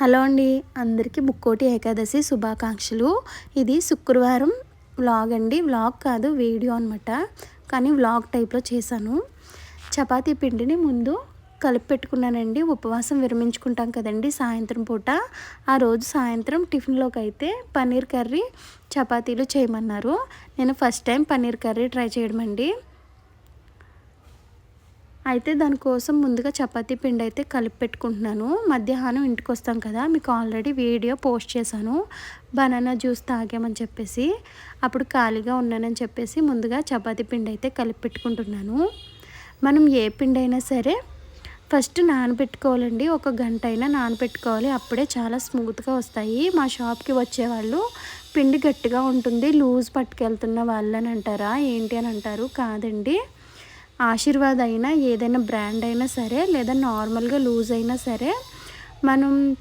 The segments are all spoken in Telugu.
హలో అండి. అందరికీ బుక్కోటి ఏకాదశి శుభాకాంక్షలు. ఇది శుక్రవారం వ్లాగ్ అండి. వ్లాగ్ కాదు వీడియో అనమాట కానీ వ్లాగ్ టైప్లో చేశాను. చపాతీ పిండిని ముందు కలిపి పెట్టుకున్నానండి. ఉపవాసం విరమించుకుంటాం కదండి సాయంత్రం పూట. ఆ రోజు సాయంత్రం టిఫిన్లోకి అయితే పన్నీర్ కర్రీ చపాతీలు చేయమన్నారు. నేను first time paneer curry try చేయడం అండి. అయితే దానికోసం ముందుగా చపాతీ పిండి అయితే కలిపి పెట్టుకుంటున్నాను. మధ్యాహ్నం ఇంటికి వస్తాం కదా మీకు ఆల్రెడీ వీడియో పోస్ట్ చేశాను. బనానా జ్యూస్ తాగామని చెప్పేసి అప్పుడు ఖాళీగా ఉన్నానని చెప్పేసి ముందుగా చపాతీ పిండి అయితే కలిపి పెట్టుకుంటున్నాను. మనం ఏ పిండి అయినా సరే ఫస్ట్ నానబెట్టుకోవాలండి. ఒక గంట అయినా నానబెట్టుకోవాలి. అప్పుడే చాలా స్మూత్గా వస్తాయి. మా షాప్కి వచ్చేవాళ్ళు పిండి గట్టిగా ఉంటుంది లూజ్ పట్టుకెళ్తున్న వాళ్ళని అంటారా ఏంటి అని అంటారు కాదండి. ఆశీర్వాద్ అయినా ఏదైనా బ్రాండ్ అయినా సరే లేదా నార్మల్గా లూజ్ అయినా సరే మనం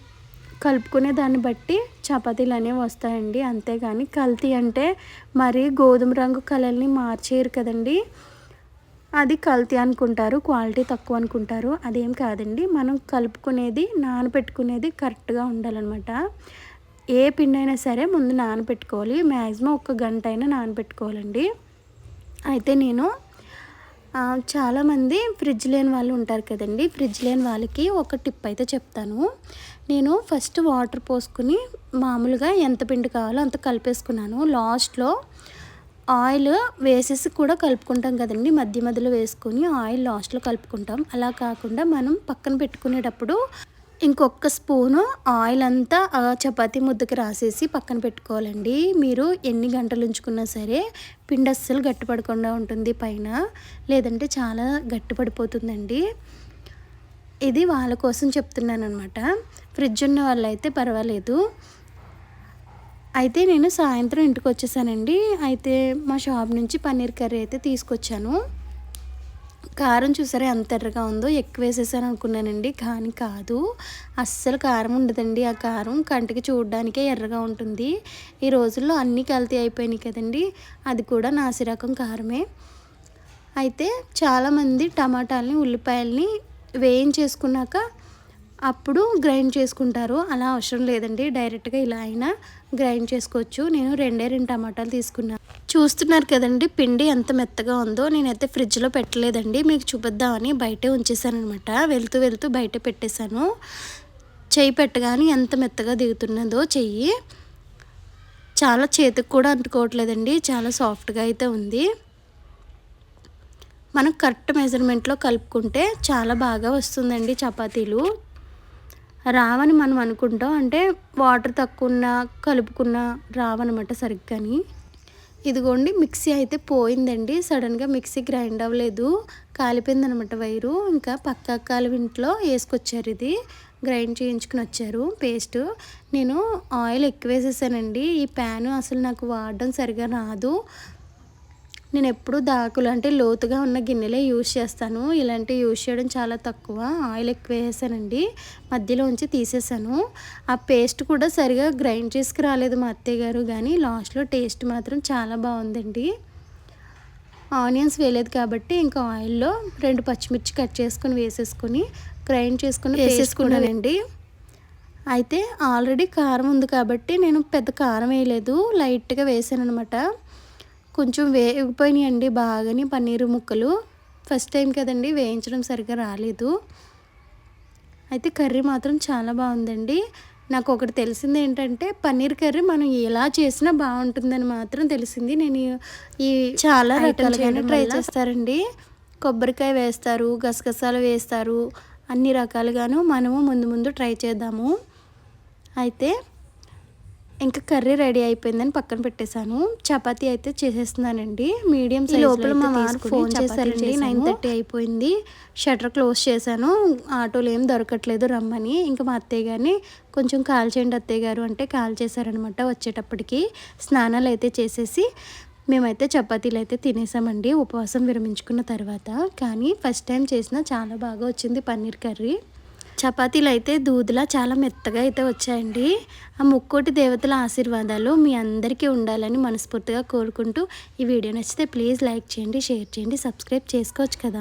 కలుపుకునే దాన్ని బట్టి చపాతీలు అనేవి వస్తాయండి. అంతేగాని కల్తీ అంటే మరి గోధుమ రంగు కలర్ని మార్చేయరు కదండి. అది కల్తీ అనుకుంటారు క్వాలిటీ తక్కువ అనుకుంటారు. అదేం కాదండి. మనం కలుపుకునేది నానబెట్టుకునేది కరెక్ట్గా ఉండాలన్నమాట. ఏ పిండి అయినా సరే ముందు నానబెట్టుకోవాలి. మ్యాక్సిమం ఒక గంట అయినా నానబెట్టుకోవాలండి. అయితే నేను చాలామంది ఫ్రిడ్జ్ లేని వాళ్ళు ఉంటారు కదండి. ఫ్రిడ్జ్ లేని వాళ్ళకి ఒక టిప్ అయితే చెప్తాను. నేను ఫస్ట్ వాటర్ పోసుకుని మామూలుగా ఎంత పిండి కావాలో అంత కలిపేసుకున్నాను. లాస్ట్లో ఆయిల్ వేసేసి కూడా కలుపుకుంటాం కదండి. మధ్య మధ్యలో వేసుకొని ఆయిల్ లాస్ట్లో కలుపుకుంటాం. అలా కాకుండా మనం పక్కన పెట్టుకునేటప్పుడు ఇంకొక స్పూను ఆయిల్ అంతా చపాతీ ముద్దకి రాసేసి పక్కన పెట్టుకోవాలండి. మీరు ఎన్ని గంటలు ఉంచుకున్నా సరే పిండి అస్సలు గట్టిపడకుండా ఉంటుంది పైన. లేదంటే చాలా గట్టిపడిపోతుందండి. ఇది వాళ్ళ కోసం చెప్తున్నాను అనమాట ఫ్రిడ్జ్ ఉన్న వాళ్ళైతే పర్వాలేదు. అయితే నేను సాయంత్రం ఇంటికి వచ్చేసానండి అయితే మా షాప్ నుంచి పన్నీర్ కర్రీ అయితే తీసుకొచ్చాను. కారం చూసారా ఎంత ఎర్రగా ఉందో? ఎక్కువ వేసేసాను అనుకున్నానండి కానీ కాదు. అస్సలు కారం ఉండదండి. ఆ కారం కంటికి చూడడానికే ఎర్రగా ఉంటుంది. ఈ రోజుల్లో అన్నీ కల్తీ అయిపోయినాయి కదండి. అది కూడా నాసిరకం కారమే. అయితే చాలామంది టమాటాలని ఉల్లిపాయల్ని వేయించేసుకున్నాక అప్పుడు గ్రైండ్ చేసుకుంటారు. అలా అవసరం లేదండి. డైరెక్ట్గా ఇలా అయినా గ్రైండ్ చేసుకోవచ్చు. నేను రెండే రెండు టమాటాలు తీసుకున్నాను చూస్తున్నారు కదండి పిండి ఎంత మెత్తగా ఉందో నేనైతే ఫ్రిడ్జ్లో పెట్టలేదండి. మీకు చూపిద్దామని బయటే ఉంచేసానమాట అనమాట వెళ్తూ వెళ్తూ బయట పెట్టేశాను. చెయ్యి పెట్టగానే ఎంత మెత్తగా దిగుతున్నదో చెయ్యి. చాలా చేతికి కూడా అంటుకోవట్లేదండి చాలా సాఫ్ట్గా అయితే ఉంది. మనం కరెక్ట్ మెజర్మెంట్లో కలుపుకుంటే చాలా బాగా వస్తుందండి చపాతీలు. రావని మనం అనుకుంటాం అంటే వాటర్ తక్కువ కలుపుకున్న రావనమాట సరిగ్గాని. ఇదిగోండి మిక్సీ అయితే పోయిందండి. సడన్గా మిక్సీ గ్రైండ్ అవ్వలేదు. కాలిపోయిందనమాట వైరు. ఇంకా పక్క కాలు ఇంట్లో వేసుకొచ్చారు ఇది. గ్రైండ్ చేయించుకుని వచ్చారు. పేస్ట్. నేను ఆయిల్ ఎక్కువ వేసేసానండి ఈ ప్యాను అసలు నాకు వాడడం సరిగా రాదు. నేను ఎప్పుడు దాకులు అంటే లోతుగా ఉన్న గిన్నెలే యూజ్ చేస్తాను. ఇలాంటివి యూజ్ చేయడం చాలా తక్కువ. ఆయిల్ ఎక్కువ వేసానండి మధ్యలోంచి తీసేసాను. ఆ పేస్ట్ కూడా సరిగా గ్రైండ్ చేసుకు రాలేదు మా అత్తయ్య గారు కానీ లాస్ట్లో టేస్ట్ మాత్రం చాలా బాగుందండి. ఆనియన్స్ వేయలేదు కాబట్టి ఇంకా ఆయిల్లో రెండు పచ్చిమిర్చి కట్ చేసుకొని వేసేసుకొని గ్రైండ్ చేసుకుని వేసేసుకున్నానండి అయితే ఆల్రెడీ కారం ఉంది కాబట్టి నేను పెద్ద కారం వేయలేదు. లైట్గా వేసాను అనమాట కొంచెం వేగిపోయినాయండి బాగాని పన్నీరు ముక్కలు. ఫస్ట్ టైం కదండి వేయించడం సరిగ్గా రాలేదు. అయితే కర్రీ మాత్రం చాలా బాగుందండి. నాకు ఒకటి తెలిసింది ఏంటంటే పన్నీర్ కర్రీ మనం ఎలా చేసినా బాగుంటుందని మాత్రం తెలిసింది. నేను ఈ చాలా రకాలుగానే ట్రై చేస్తారండి. కొబ్బరికాయ వేస్తారు గసగసాలు వేస్తారు అన్ని రకాలుగాను మనము ముందు ముందు ట్రై చేద్దాము. అయితే ఇంకా కర్రీ రెడీ అయిపోయిందని పక్కన పెట్టేశాను. చపాతీ అయితే చేసేస్తున్నానండి. మీడియం సైజ్ లోపల మా వారు ఫోన్ చేశారండి. నైన్ థర్టీ అయిపోయింది. షటర్ క్లోజ్ చేశాను. ఆటోలు ఏం దొరకట్లేదు రమ్మని. ఇంకా మా అత్తయ్య గారిని కొంచెం కాల్ చేయండి అత్తయ్య గారు అంటే కాల్ చేశారనమాట వచ్చేటప్పటికి. స్నానాలు అయితే చేసేసి మేమైతే చపాతీలు అయితే తినేసామండి. ఉపవాసం విరమించుకున్న తర్వాత. కానీ ఫస్ట్ టైం చేసిన చాలా బాగా వచ్చింది పన్నీర్ కర్రీ. చపాతీలు అయితే దూదులా చాలా మెత్తగా అయితే వచ్చాయండి. ఆ ముక్కోటి దేవతల ఆశీర్వాదాలు మీ అందరికీ ఉండాలని మనస్ఫూర్తిగా కోరుకుంటూ ఈ వీడియో నచ్చితే ప్లీజ్ లైక్ చేయండి షేర్ చేయండి సబ్స్క్రైబ్ చేసుకోవచ్చు కదా.